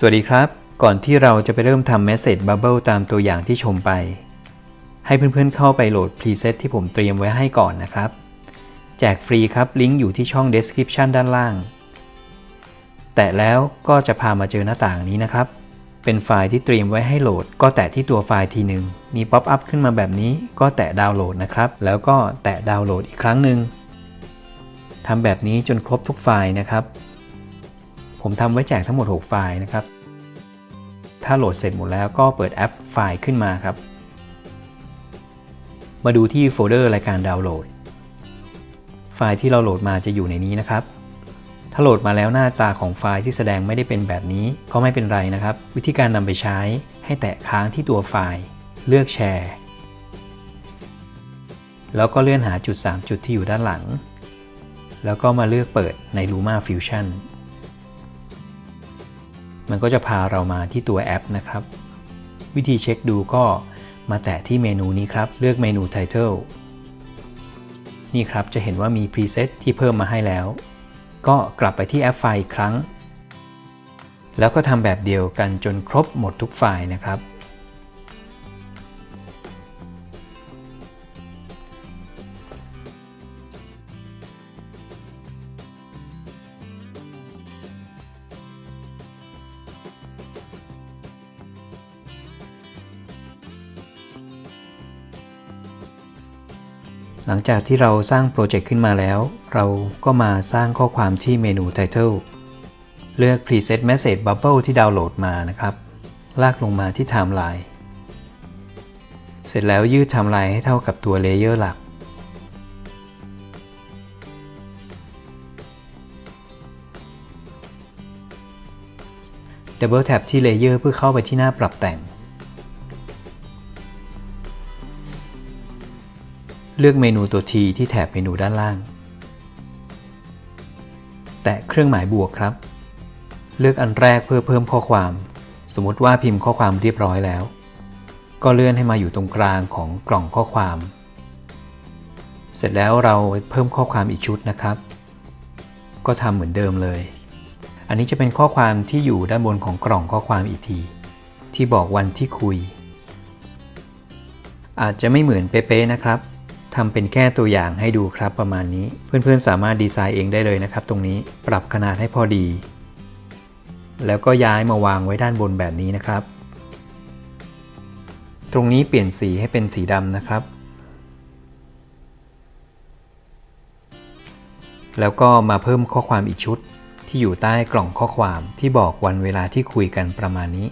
สวัสดีครับ ก่อนที่เราจะไปเริ่มทำ Message Bubble ตามตัวอย่างที่ชมไป ให้เพื่อนๆเข้าไปโหลด preset ที่ผมเตรียมไว้ให้ก่อนนะครับ แจกฟรีครับ ลิงก์อยู่ที่ช่อง description ด้านล่าง แตะแล้วก็จะพามาเจอหน้าต่างนี้นะครับ เป็นไฟล์ที่เตรียมไว้ให้โหลด ก็แตะที่ตัวไฟล์ทีหนึ่ง มีป๊อปอัพขึ้นมาแบบนี้ ก็แตะดาวน์โหลดนะครับ แล้วก็แตะดาวน์โหลดอีกครั้งหนึ่งทำแบบนี้จนครบทุกไฟล์นะครับ ผมทำไว้แจกทั้งหมด 6 ไฟล์นะครับ ถ้าโหลดเสร็จหมดแล้วก็เปิดแอปไฟล์ขึ้นมาครับ มาดูที่โฟลเดอร์รายการดาวน์โหลด ไฟล์ที่เราโหลดมาจะอยู่ในนี้นะครับ ถ้าโหลดมาแล้วหน้าตาของไฟล์ที่แสดงไม่ได้เป็นแบบนี้ก็ไม่เป็นไรนะครับ วิธีการนำไปใช้ให้แตะค้างที่ตัวไฟล์ เลือกแชร์ แล้วก็เลื่อนหาจุด 3 จุดที่อยู่ด้านหลัง แล้วก็มาเลือกเปิดใน Luma Fusion มันก็จะพาเรามาที่ตัวแอปนะครับ วิธีเช็คดูก็มาแตะที่เมนูนี้ครับ เลือกเมนู Title นี่ครับจะเห็นว่ามี Preset ที่เพิ่มมาให้แล้ว ก็กลับไปที่แอปไฟล์อีกครั้ง แล้วก็ทำแบบเดียวกันจนครบหมดทุกไฟล์นะครับ จากที่เราสร้างโปรเจกต์ขึ้นมาแล้ว เราก็มาสร้างข้อความที่เมนู Title เลือก Preset Message Bubble ที่ดาวน์โหลดมานะครับ ลากลงมาที่ Timeline เสร็จแล้วยืด Timeline ให้เท่ากับตัวเลเยอร์หลักดับเบิลแท็บที่เลเยอร์เพื่อเข้าไปที่หน้าปรับแต่ง เลือกเมนูตัว T ที่แถบเมนูด้านล่าง แตะเครื่องหมายบวกครับ เลือกอันแรกเพื่อเพิ่มข้อความ สมมติว่าพิมพ์ข้อความเรียบร้อยแล้ว ก็เลื่อนให้มาอยู่ตรงกลางของกล่องข้อความ เสร็จแล้วเราเพิ่มข้อความอีกชุดนะครับ ก็ทำเหมือนเดิมเลย อันนี้จะเป็นข้อความที่อยู่ด้านบนของกล่องข้อความอีกที ที่บอกวันที่คุยอาจจะไม่เหมือนเป๊ะๆนะครับ ทำเป็นแค่ตัวอย่างให้ดูครับประมาณนี้ เพื่อนๆสามารถดีไซน์เองได้เลยนะครับ ตรงนี้ปรับขนาดให้พอดี แล้วก็ย้ายมาวางไว้ด้านบนแบบนี้นะครับ ตรงนี้เปลี่ยนสีให้เป็นสีดำนะครับ แล้วก็มาเพิ่มข้อความอีกชุดที่อยู่ใต้กล่องข้อความที่บอกวันเวลาที่คุยกันประมาณนี้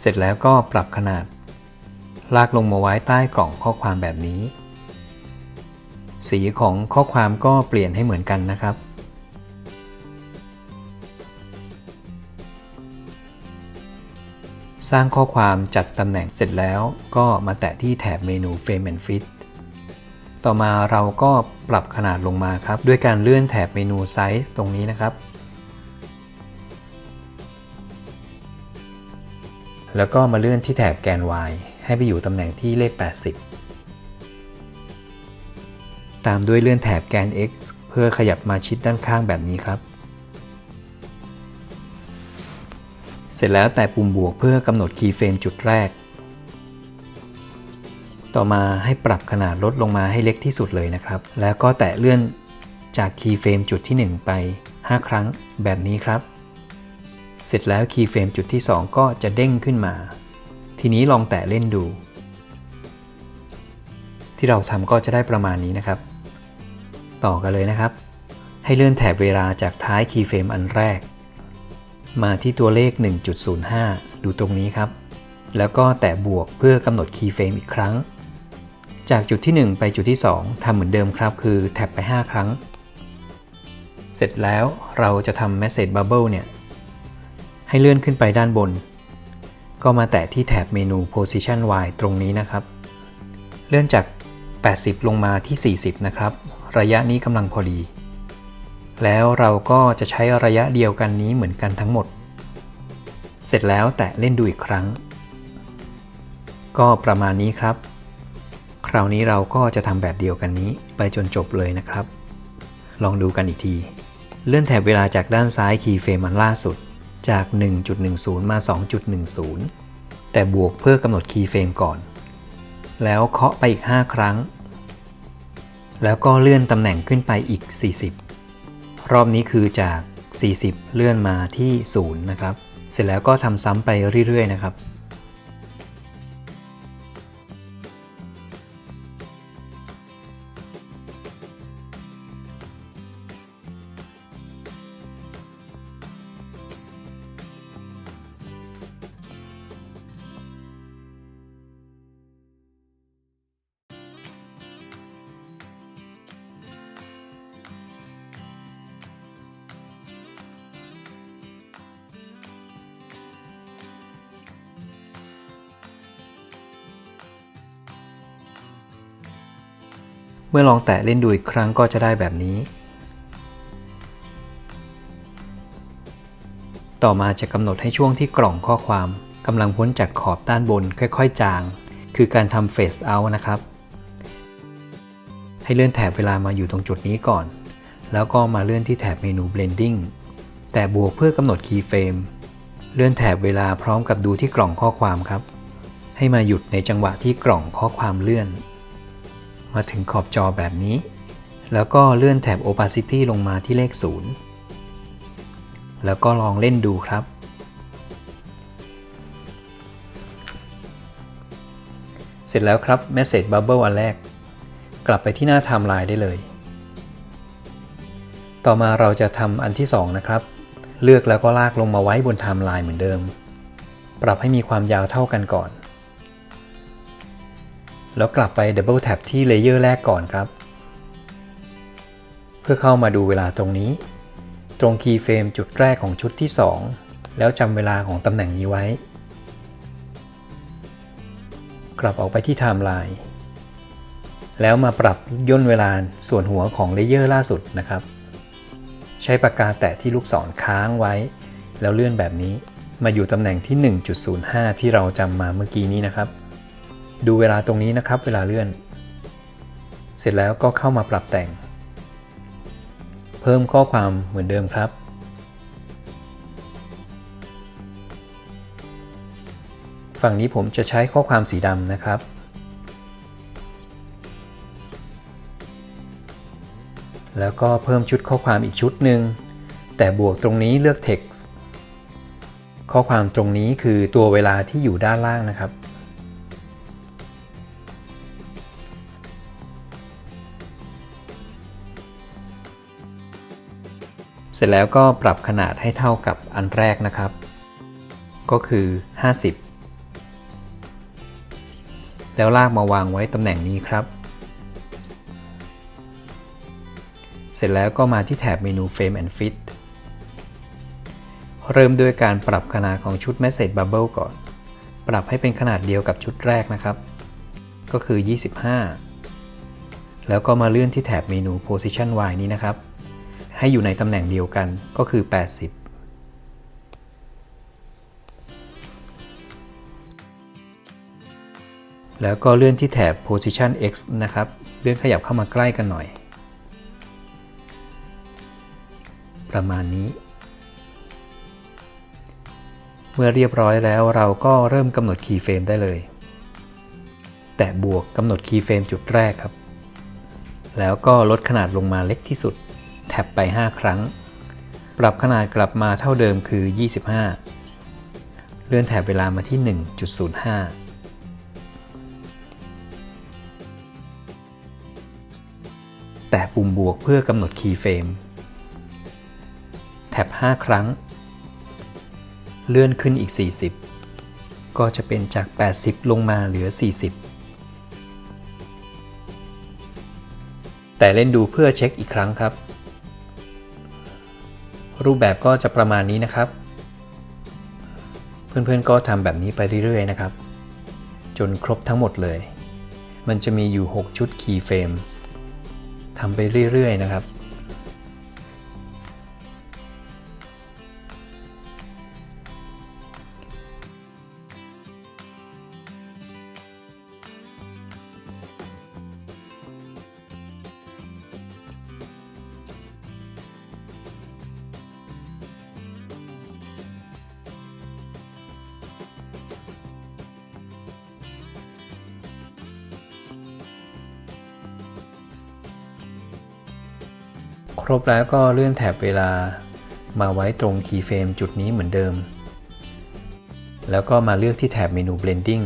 เสร็จแล้วก็ปรับขนาด ลากลงมาไว้ใต้กล่องข้อความแบบนี้ สีของข้อความก็เปลี่ยนให้เหมือนกันนะครับ สร้างข้อความจัดตำแหน่งเสร็จแล้วก็มาแตะที่แถบเมนู Frame and Fit ต่อมาเราก็ปรับขนาดลงมาครับ ด้วยการเลื่อนแถบเมนู Size ตรงนี้นะครับ แล้วก็มาเลื่อนที่แถบแกน y ให้ไปอยู่ตำแหน่งที่เลข 80 ตามด้วยเลื่อนแถบแกน x เพื่อขยับมาชิดด้านข้างแบบนี้ครับ เสร็จแล้วแต่ปุ่มบวกเพื่อกำหนดคีย์เฟรมจุดแรก ต่อมาให้ปรับขนาดลดลงมาให้เล็กที่สุดเลยนะครับ แล้วก็แตะเลื่อนจากคีย์เฟรมจุดที่ 1 ไป 5 ครั้งแบบนี้ครับ เสร็จแล้วคีย์เฟรมจุดที่ 2 ก็จะเด้งขึ้นมา ทีนี้ลองแตะเล่นดู ที่เราทำก็จะได้ประมาณนี้นะครับ ต่อกันเลยนะครับ ให้เลื่อนแถบเวลาจากท้ายคีย์เฟรมอันแรก มาที่ตัวเลข 1.05 ดูตรงนี้ครับ แล้วก็แตะบวกเพื่อกำหนดคีย์เฟรมอีกครั้ง จากจุดที่ 1 ไปจุดที่ 2ทำเหมือนเดิมครับ คือแท็บไป 5 ครั้ง เสร็จแล้วเราจะทำ Message Bubble เนี่ย ให้เลื่อนขึ้นไปด้านบน ก็มาแตะที่แถบเมนู Position Y ตรงนี้นะครับ เลื่อนจาก 80 ลงมาที่ 40 นะครับ ระยะนี้กำลังพอดี แล้วเราก็จะใช้ระยะเดียวกันนี้เหมือนกันทั้งหมด เสร็จแล้วแตะเล่นดูอีกครั้ง ก็ประมาณนี้ครับ คราวนี้เราก็จะทำแบบเดียวกันนี้ไปจนจบเลยนะครับ ลองดูกันอีกที เลื่อนแถบเวลาจากด้านซ้ายคีย์เฟรมอันล่าสุด จาก 1.10 มา 2.10 แต่บวกเพื่อกำหนดคีย์เฟรมก่อน แล้วเคาะไปอีก 5 ครั้ง แล้วก็เลื่อนตำแหน่งขึ้นไปอีก 40 รอบนี้คือจาก 40 เลื่อนมาที่ 0 นะครับ เสร็จแล้วก็ทำซ้ำไปเรื่อย ๆ นะครับ เมื่อลองแตะเล่นดูอีกครั้งก็จะได้แบบนี้ ต่อมาจะกำหนดให้ช่วงที่กล่องข้อความกำลังพ้นจากขอบด้านบนค่อยๆ จาง คือการทำ Face Out นะครับ ให้เลื่อนแถบเวลามาอยู่ตรงจุดนี้ก่อน แล้วก็มาเลื่อนที่แถบเมนู Blending แต่บวกเพื่อกำหนด Keyframe เลื่อนแถบเวลาพร้อมกับดูที่กล่องข้อความครับ ให้มาหยุดในจังหวะที่กล่องข้อความเลื่อน มาถึงขอบจอแบบนี้ แล้วก็เลื่อนแถบ opacity ลงมาที่เลข 0 แล้วก็ลองเล่นดูครับ เสร็จแล้วครับ Message Bubble อันแรก กลับไปที่หน้า Timeline ได้เลย ต่อมาเราจะทำอันที่ 2 นะครับ เลือกแล้วก็ลากลงมาไว้บน Timeline เหมือนเดิม ปรับให้มีความยาวเท่ากันก่อน แล้วกลับไป Double Tap ที่เลเยอร์แรกก่อนครับ เพื่อเข้ามาดูเวลาตรงนี้ ตรง Keyframe จุดแรกของชุดที่ 2 แล้วจำเวลาของตำแหน่งนี้ไว้ กลับออกไปที่ Timeline แล้วมาปรับย่นเวลาส่วนหัวของเลเยอร์ล่าสุดนะครับ ใช้ปากกาแตะที่ลูกศรค้างไว้ แล้วเลื่อนแบบนี้มาอยู่ตำแหน่งที่ 1.05 ที่เราจำมาเมื่อกี้นี้นะครับ ดูเวลาตรงนี้นะครับเวลาเลื่อน เสร็จแล้วก็เข้ามาปรับแต่ง เพิ่มข้อความเหมือนเดิมครับ ฝั่งนี้ผมจะใช้ข้อความสีดำนะครับ แล้วก็เพิ่มชุดข้อความอีกชุดหนึ่งแต่บวกตรงนี้เลือก text ข้อความตรงนี้คือตัวเวลาที่อยู่ด้านล่างนะครับ เสร็จแล้วก็ปรับขนาดให้เท่ากับอันแรกนะครับ ก็คือ 50 แล้วลากมาวางไว้ตำแหน่งนี้ครับ เสร็จแล้วก็มาที่แถบเมนู Frame and Fit เริ่มด้วยการปรับขนาดของชุด Message Bubble ก่อน ปรับให้เป็นขนาดเดียวกับชุดแรกนะครับ ก็คือ 25 แล้วก็มาเลื่อนที่แถบเมนู Position Y นี้นะครับ ให้อยู่ในตำแหน่งเดียวกันก็คือ 80แล้วก็เลื่อนที่แถบ Position X นะครับ เลื่อนขยับเข้ามาใกล้กันหน่อย ประมาณนี้ เมื่อเรียบร้อยแล้วเราก็เริ่มกำหนด Keyframe ได้เลย แตะบวกกำหนด Keyframe จุดแรกครับ แล้วก็ลดขนาดลงมาเล็กที่สุด ท็บไป 5 ครั้ง ปรับขนาดกลับมาเท่าเดิมคือ 25 เลื่อนแถบเวลามาที่ 1.05แต่ปุ่มบวกเพื่อกำหนด Keyframe แท็บ 5 ครั้ง เลื่อนขึ้นอีก 40 ก็จะเป็นจาก 80 ลงมาเหลือ 40 แต่เล่นดูเพื่อเช็คอีกครั้งครับ รูปแบบก็จะประมาณนี้นะครับ เพื่อนๆก็ทำแบบนี้ไปเรื่อยๆนะครับ จนครบทั้งหมดเลย มันจะมีอยู่ 6 ชุด keyframes ทำไปเรื่อยๆนะครับ รบแล้วก็เลื่อนแถบเวลามาไว้ตรง Keyframe จุดนี้เหมือนเดิม แล้วก็มาเลือกที่แถบเมนู Blending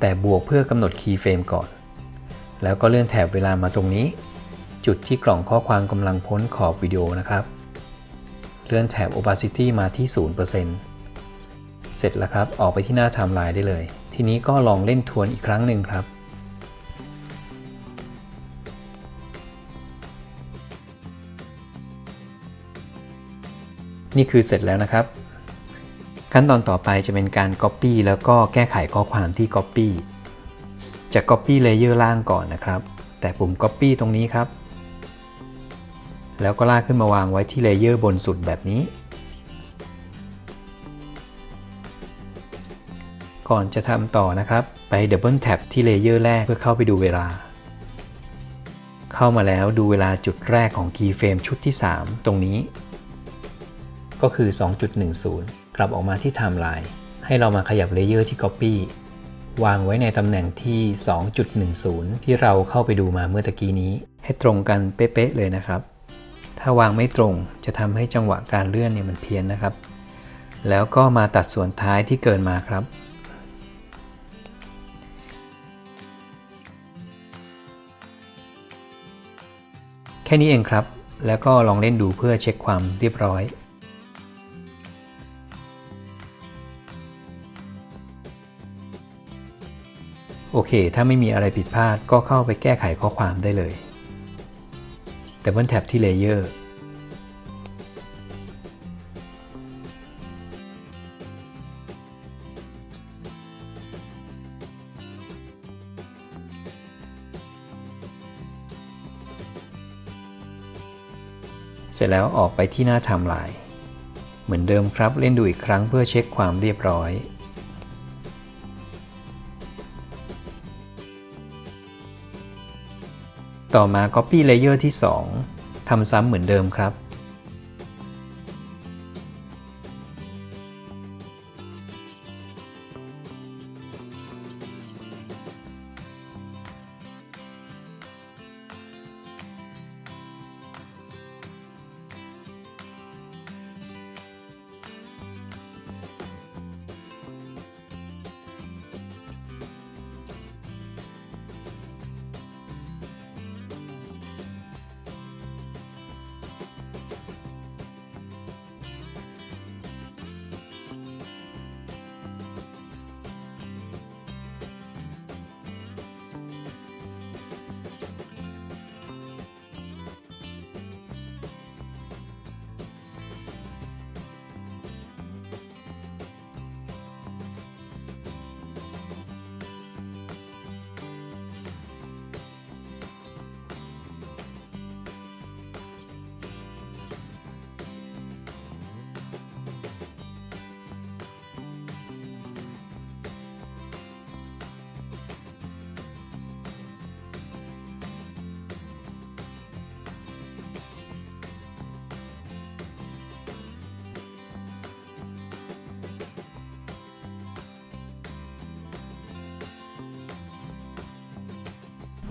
แต่บวกเพื่อกำหนด Keyframe ก่อน แล้วก็เลื่อนแถบเวลามาตรงนี้ จุดที่กล่องข้อความกำลังพ้นขอบวิดีโอนะครับ เลื่อนแถบ opacity มาที่ 0%เสร็จแล้วครับ ออกไปที่หน้าไทม์ไลน์ได้เลย ทีนี้ก็ลองเล่นทวนอีกครั้งหนึ่งครับ นี่คือเสร็จแล้วนะครับ ขั้นตอนต่อไปจะเป็นการ Copy แล้วก็แก้ไขข้อความที่ Copy จะ Copy Layer ล่างก่อนนะครับ แต่ปุ่ม Copy ตรงนี้ครับ แล้วก็ลากขึ้นมาวางไว้ที่เลเยอร์บนสุดแบบนี้ ก่อนจะทำต่อนะครับ ไปดับเบิลแท็บที่เลเยอร์แรกเพื่อเข้าไปดูเวลา เข้ามาแล้วดูเวลาจุดแรกของ Keyframe ชุดที่ 3 ตรงนี้ ก็คือ 2.10 กลับออกมาที่ไทม์ไลน์ให้เรามาขยับเลเยอร์ที่ Copy วางไว้ในตำแหน่งที่ 2.10 ที่เราเข้าไปดูมาเมื่อตะกี้นี้ ให้ตรงกันเป๊ะๆเลยนะครับ ถ้าวางไม่ตรงจะทำให้จังหวะการเลื่อนเนี่ยมันเพี้ยนนะครับ แล้วก็มาตัดส่วนท้ายที่เกินมาครับแค่นี้เองครับ แล้วก็ลองเล่นดูเพื่อเช็คความเรียบร้อย โอเค ถ้าไม่มีอะไรผิดพลาดก็เข้าไปแก้ไขข้อความได้เลย แต่บนแท็บที่ Layer เสร็จแล้วออกไปที่หน้าไทม์ไลน์เหมือนเดิมครับเล่นดูอีกครั้งเพื่อเช็คความเรียบร้อย ต่อมา Copy Layer ที่ 2ทำซ้ำเหมือนเดิมครับ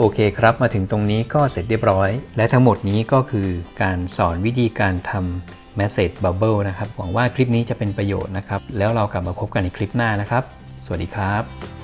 โอเคครับ มาถึงตรงนี้ก็เสร็จเรียบร้อย และทั้งหมดนี้ก็คือการสอนวิธีการทำ Message Bubble นะครับ หวังว่าคลิปนี้จะเป็นประโยชน์นะครับ แล้วเรากลับมาพบกันในคลิปหน้านะครับ สวัสดีครับ